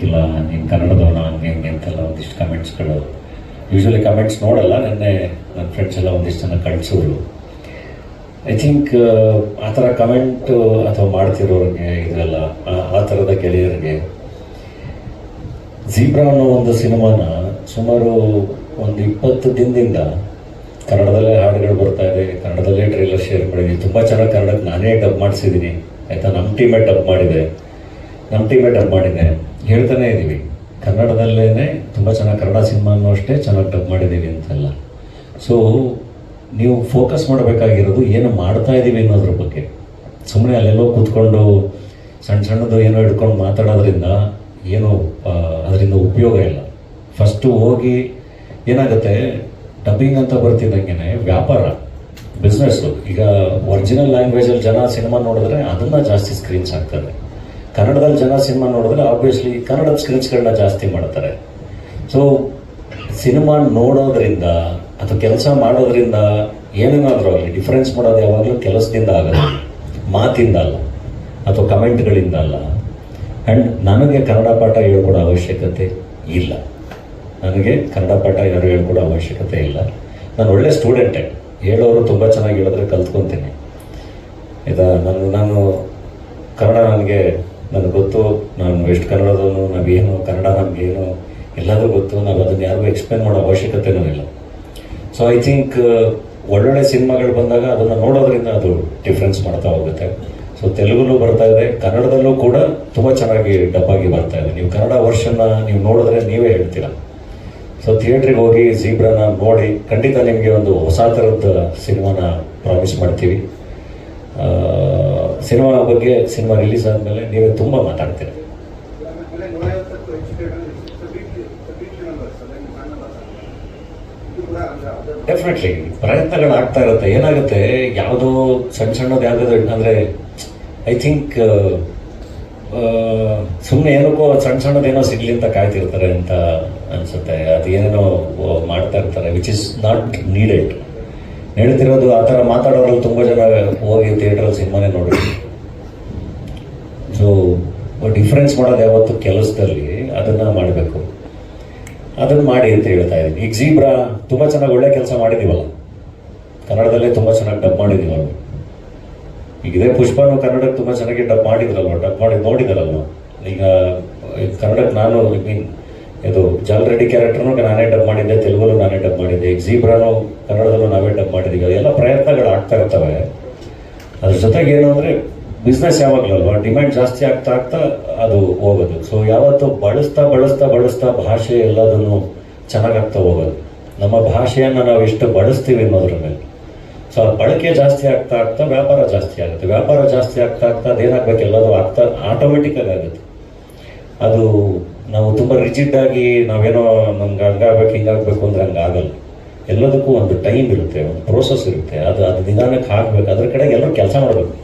ಮಾಡ್ತಿಲ್ಲ ನೀನು ಕನ್ನಡದವನ ಹಂಗೆ ಹಿಂಗೆ ಅಂತೆಲ್ಲ ಒಂದಿಷ್ಟು ಕಮೆಂಟ್ಸ್ಗಳು ಯೂಶ್ವಲಿ ಕಮೆಂಟ್ಸ್ ನೋಡಲ್ಲ, ನಿನ್ನೆ ನನ್ನ ಫ್ರೆಂಡ್ಸ್ ಎಲ್ಲ ಒಂದಿಷ್ಟು ಜನ ಕಳಿಸೋರು ಐ ಥಿಂಕ್ ಆ ಥರ ಕಮೆಂಟು ಅಥವಾ ಮಾಡ್ತಿರೋರಿಗೆ ಇದೆಲ್ಲ ಆ- ಆ ಥರದ ಗೆಳೆಯರಿಗೆ ಜೀಬ್ರಾ ಅನ್ನೋ ಒಂದು ಸಿನಿಮಾನ ಸುಮಾರು ಒಂದು ಇಪ್ಪತ್ತು ದಿನದಿಂದ ಕನ್ನಡದಲ್ಲೇ ಹಾಡುಗಳು ಬರ್ತಾ ಇದೆ, ಕನ್ನಡದಲ್ಲೇ ಟ್ರೈಲರ್ ಶೇರ್ ಮಾಡಿದ್ದೀನಿ ತುಂಬ ಚೆನ್ನಾಗಿ ಕನ್ನಡಕ್ಕೆ ನಾನೇ ಡಬ್ ಮಾಡಿಸಿದ್ದೀನಿ ಆಯಿತಾ? ನಮ್ಮ ಟೀಮೇ ಡಬ್ ಮಾಡಿದೆ. ನಮ್ಮ ಟೀಮೇ ಡಬ್ ಮಾಡಿದೆ ಹೇಳ್ತಾನೆ ಇದ್ದೀವಿ ಕನ್ನಡದಲ್ಲೇ ತುಂಬ ಚೆನ್ನಾಗಿ ಕನ್ನಡ ಸಿನಿಮಾನೂ ಅಷ್ಟೇ ಚೆನ್ನಾಗಿ ಡಬ್ ಮಾಡಿದ್ದೀವಿ ಅಂತೆಲ್ಲ. ಸೊ ನೀವು ಫೋಕಸ್ ಮಾಡಬೇಕಾಗಿರೋದು ಏನು ಮಾಡ್ತಾ ಇದ್ದೀವಿ ಅನ್ನೋದ್ರ ಬಗ್ಗೆ. ಸುಮ್ಮನೆ ಅಲ್ಲೆಲ್ಲೋ ಕೂತ್ಕೊಂಡು ಸಣ್ಣ ಸಣ್ಣದು ಏನೋ ಹಿಡ್ಕೊಂಡು ಮಾತಾಡೋದ್ರಿಂದ ಏನೋ ಅದರಿಂದ ಉಪಯೋಗ ಇಲ್ಲ. ಫಸ್ಟು ಹೋಗಿ ಏನಾಗುತ್ತೆ? ಡಬ್ಬಿಂಗ್ ಅಂತ ಬರ್ತಿದ್ದಂಗೆ ವ್ಯಾಪಾರ ಬಿಸ್ನೆಸ್ಸು ಈಗ ಒರಿಜಿನಲ್ ಲ್ಯಾಂಗ್ವೇಜಲ್ಲಿ ಜನ ಸಿನಿಮಾ ನೋಡಿದ್ರೆ ಅದನ್ನು ಜಾಸ್ತಿ ಸ್ಕ್ರೀನ್ಸ್ ಆಗ್ತದೆ ಕನ್ನಡದಲ್ಲಿ ಜನ ಸಿನಿಮಾ ನೋಡಿದ್ರೆ ಆಬ್ವಿಯಸ್ಲಿ ಕನ್ನಡದ ಸ್ಕ್ರೀನ್ಸ್ಗಳನ್ನ ಜಾಸ್ತಿ ಮಾಡ್ತಾರೆ. ಸೊ ಸಿನಿಮಾ ನೋಡೋದ್ರಿಂದ ಅಥವಾ ಕೆಲಸ ಮಾಡೋದ್ರಿಂದ ಏನೇನಾದರೂ ಆಗಲಿ ಡಿಫ್ರೆನ್ಸ್ ಮಾಡೋದು ಯಾವಾಗಲೂ ಕೆಲಸದಿಂದ ಆಗಲ್ಲ, ಮಾತಿಂದ ಅಲ್ಲ, ಅಥವಾ ಕಮೆಂಟ್ಗಳಿಂದ ಅಲ್ಲ. ಆ್ಯಂಡ್ ನನಗೆ ಕನ್ನಡ ಪಾಠ ಹೇಳ್ಕೊಡೋ ಅವಶ್ಯಕತೆ ಇಲ್ಲ. ನನಗೆ ಕನ್ನಡ ಪಾಠ ಯಾರು ಹೇಳ್ಕೊಡೋ ಅವಶ್ಯಕತೆ ಇಲ್ಲ. ನಾನು ಒಳ್ಳೆ ಸ್ಟೂಡೆಂಟೇ ಹೇಳೋರು ತುಂಬ ಚೆನ್ನಾಗಿ ಹೇಳಿದ್ರೆ ಕಲ್ತ್ಕೊತೀನಿ. ಇದು ನಾನು ನಾನು ಕನ್ನಡ ನನಗೆ ನನಗೆ ಗೊತ್ತು, ನಾನು ವೆಸ್ಟ್ ಕನ್ನಡದವನು ನಾವೇನು ಕನ್ನಡ ನಮಗೇನು ಎಲ್ಲದೂ ಗೊತ್ತು, ನಾವು ಅದನ್ನು ಯಾರಿಗೂ ಎಕ್ಸ್ಪ್ಲೇನ್ ಮಾಡೋ ಅವಶ್ಯಕತೆನೂ ಇಲ್ಲ. ಸೊ ಐ ಥಿಂಕ್ ಒಳ್ಳೊಳ್ಳೆ ಸಿನಿಮಾಗಳು ಬಂದಾಗ ಅದನ್ನು ನೋಡೋದ್ರಿಂದ ಅದು ಡಿಫ್ರೆನ್ಸ್ ಮಾಡ್ತಾ ಹೋಗುತ್ತೆ. ಸೊ ತೆಲುಗುಲೂ ಬರ್ತಾ ಇದೆ, ಕನ್ನಡದಲ್ಲೂ ಕೂಡ ತುಂಬ ಚೆನ್ನಾಗಿ ಡಬ್ಬಾಗಿ ಬರ್ತಾ ಇದೆ. ನೀವು ಕನ್ನಡ ವರ್ಷನ್ನ ನೀವು ನೋಡಿದ್ರೆ ನೀವೇ ಹೇಳ್ತೀರಾ. ಸೊ ಥಿಯೇಟ್ರಿಗೆ ಹೋಗಿ ಜೀಬ್ರಾನ ನೋಡಿ, ಖಂಡಿತ ನಿಮಗೆ ಒಂದು ಹೊಸ ಥರದ ಸಿನಿಮಾನ ಪ್ರಾಮಿಸ್ ಮಾಡ್ತೀವಿ. ಸಿನಿಮಾ ಬಗ್ಗೆ ಸಿನಿಮಾ ರಿಲೀಸ್ ಆದಮೇಲೆ ನೀವೇ ತುಂಬ ಮಾತಾಡ್ತೀರಿ. ಡೆಫಿನೆಟ್ಲಿ ಪ್ರಯತ್ನಗಳು ಆಗ್ತಾ ಇರುತ್ತೆ. ಏನಾಗುತ್ತೆ, ಯಾವುದೋ ಸಣ್ಣ ಸಣ್ಣದು ಯಾವುದೋ ಅಂದರೆ ಐ ಥಿಂಕ್ ಸುಮ್ಮನೆ ಏನಕ್ಕೋ ಸಣ್ಣ ಸಣ್ಣದೇನೋ ಸಿಗ್ಲಿ ಅಂತ ಕಾಯ್ತಿರ್ತಾರೆ ಅಂತ ಅನ್ಸುತ್ತೆ. ಅದು ಏನೇನೋ ಮಾಡ್ತಾ ಇರ್ತಾರೆ ವಿಚ್ ಇಸ್ ನಾಟ್ ನೀಡೆಡ್ ಹೇಳ್ತಿರೋದು ಆ ಥರ ಮಾತಾಡೋರಲ್ಲಿ ತುಂಬ ಜನ ಹೋಗಿ ಥಿಯೇಟ್ರಲ್ಲಿ ಸಿನಿಮಾನೇ ನೋಡಿ. ಸೊ ಡಿಫ್ರೆನ್ಸ್ ಮಾಡೋದು ಯಾವತ್ತು ಕೆಲಸದಲ್ಲಿ ಅದನ್ನು ಮಾಡಬೇಕು. ಅದನ್ನು ಮಾಡಿ ಅಂತ ಹೇಳ್ತಾ ಇದ್ದೀನಿ. ಈಗ ಜೀಬ್ರಾ ತುಂಬ ಚೆನ್ನಾಗಿ ಒಳ್ಳೆ ಕೆಲಸ ಮಾಡಿದ್ದೀವಲ್ಲ ಕನ್ನಡದಲ್ಲೇ ತುಂಬ ಚೆನ್ನಾಗಿ ಡಬ್ ಮಾಡಿದ್ದೀವಲ್ಲ ಈಗ ಇದೇ ಪುಷ್ಪನು ಕನ್ನಡಕ್ಕೆ ತುಂಬ ಚೆನ್ನಾಗಿ ಡಬ್ ಮಾಡಿದ್ರಲ್ವ? ಡಬ್ ಮಾಡಿ ನೋಡಿದಾರಲ್ವ? ಈಗ ಕನ್ನಡಕ್ಕೆ ನಾನು ಐ ಮೀನ್ ಇದು ಜಾಲ್ ರೆಡ್ಡಿ ಕ್ಯಾರೆಕ್ಟರ್ನು ನಾನೇ ಡಬ್ ಮಾಡಿದ್ದೆ ತೆಲುಗಲ್ಲೂ ನಾನೇ ಡಬ್ ಮಾಡಿದ್ದೆ ಎಕ್ಸಿಬ್ರಾನು ಕನ್ನಡದಲ್ಲೂ ನಾವೇ ಡಬ್ ಮಾಡಿದ್ದೀವಿ ಅದೆಲ್ಲ ಪ್ರಯತ್ನಗಳು ಆಗ್ತಾ ಇರ್ತವೆ. ಅದ್ರ ಜೊತೆಗೆ ಏನು ಅಂದರೆ ಬಿಸ್ನೆಸ್ ಯಾವಾಗಲಲ್ವಾ ಡಿಮ್ಯಾಂಡ್ ಜಾಸ್ತಿ ಆಗ್ತಾ ಆಗ್ತಾ ಅದು ಹೋಗೋದು. ಸೊ ಯಾವತ್ತು ಬಳಸ್ತಾ ಬಳಸ್ತಾ ಬಳಸ್ತಾ ಭಾಷೆ ಎಲ್ಲದನ್ನು ಚೆನ್ನಾಗಾಗ್ತಾ ಹೋಗೋದು. ನಮ್ಮ ಭಾಷೆಯನ್ನು ನಾವು ಎಷ್ಟು ಬಳಸ್ತೀವಿ ಅನ್ನೋದ್ರ ಮೇಲೆ. ಸೊ ಆ ಬಳಕೆ ಜಾಸ್ತಿ ಆಗ್ತಾ ಆಗ್ತಾ ವ್ಯಾಪಾರ ಜಾಸ್ತಿ ಆಗುತ್ತೆ. ವ್ಯಾಪಾರ ಜಾಸ್ತಿ ಆಗ್ತಾ ಆಗ್ತಾ ಅದೇನಾಗಬೇಕು? ಎಲ್ಲದೂ ಆಗ್ತಾ ಆಟೋಮೆಟಿಕ್ಕಾಗಿ ಆಗುತ್ತೆ. ಅದು ನಾವು ತುಂಬ ರಿಜಿಡ್ ಆಗಿ ನಾವೇನೋ ನಮ್ಗೆ ಹಂಗಾಗ್ಬೇಕು ಹಿಂಗಾಗಬೇಕು ಅಂದ್ರೆ ಹಂಗೆ ಆಗಲ್ಲ. ಎಲ್ಲದಕ್ಕೂ ಒಂದು ಟೈಮ್ ಇರುತ್ತೆ, ಒಂದು ಪ್ರೋಸೆಸ್ ಇರುತ್ತೆ. ಅದು ಅದು ನಿಧಾನಕ್ಕೆ ಆಗಬೇಕು. ಅದ್ರ ಕಡೆಗೆ ಎಲ್ಲರೂ ಕೆಲಸ ಮಾಡಬೇಕು.